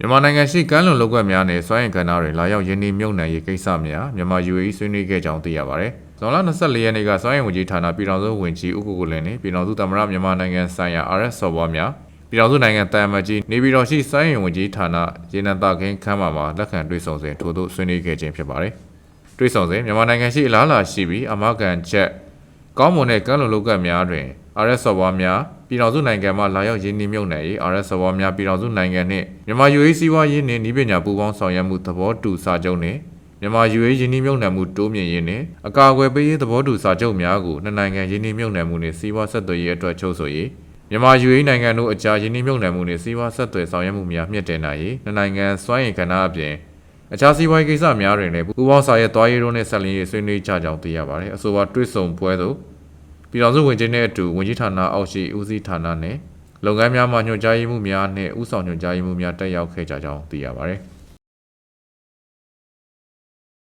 မြန်မာနိုင်ငံရှိကမ်းလွန်လောက်ကများနဲ့စွမ်းအင်ကဏ္ဍတွေလာရောက်ယင်းနှမြုပ်နှံရေးကိစ္စများမြန်မာ UAE ဆွေးနွေးခဲ့ကြောင်းသိရပါတယ်။ဇွန်လ24ရက်နေ့ကစွမ်းအင်ဝန်ကြီးဌာနပြည်ထောင်စုဝန်ကြီးဦးကိုကိုလင်းနဲ့ပြည်ထောင်စုသမ္မတမြန်မာနိုင်ငံဆိုင်ရာ RS စော်ဘွားများပြည်ထောင်စုနိုင်ငံတန်မကြီးနေပြည်တော်ရှိစွမ်းအင်ဝန်ကြီးဌာနရေနံတခင်းခန်းမှာမှာလက်ခံတွေ့ဆုံစဉ်ထို့သို့ဆွေးနွေးခဲ့ခြင်းဖြစ်ပါတယ်။တွေ့ဆုံစဉ်မြန်မာနိုင်ငံရှိအလားအလာရှိပြီးအမကန်ချက်ကောင်းမွန်တဲ့ကမ်းလွန်လောက်ကများတွင် RS စော်ဘွားများပြည်ထောင်စုနိုင်ငံမှလာရောက်ရင်းနှီးမြုပ်နှံရေး RS စော်ဘွားများပြည်ထောင်စုနိုင်ငံနှင့်မြန်မာ UAE စီးပွားရေးနှင့်ဤပညာပူးပေါင်းဆောင်ရွက်မှုသဘောတူစာချုပ်နှင့်မြန်မာ UAE ရင်းနှီးမြုပ်နှံမှုတိုးမြင့်ရေးနှင့်အကာအကွယ်ပေးရေးသဘောတူစာချုပ်များကိုနှစ်နိုင်ငံရင်းနှီးမြုပ်နှံမှုနှင့်စီးပွားဆက်သွယ်ရေးအတွက်ချုပ်ဆိုရေးမြန်မာ UAE နိုင်ငံတို့အကြားရင်းနှီးမြုပ်နှံမှုနှင့်စီးပွားဆက်သွယ်ဆောင်ရွက်မှုများမြင့်တင်နိုင်ရေးနှစ်နိုင်ငံစွမ်းအင်ကဏ္ဍအပြင်အခြားစီးပွားရေးကိစ္စများတွင်လည်းပူးပေါင်းဆောင်ရွက်သွားရေးတို့နှင့်ဆက်လျင်းရေးဆွေးနွေးကြကြောင်းသိရပါတယ်အဆိုပါတွေ့ဆုံပွဲသို့ ပြည်ထောင်စုဝန်ကြီးနဲ့အတူဝန်ကြီးဌာနအောက်ရှိဦးစီးဌာနနဲ့လုပ်ငန်းများမှညွှန်ကြားရေးမှုများနဲ့ဥဆောင်ညွှန်ကြားရေးမှုများတက်ရောက်ခဲ့ကြကြောင်းသိရပါတယ်။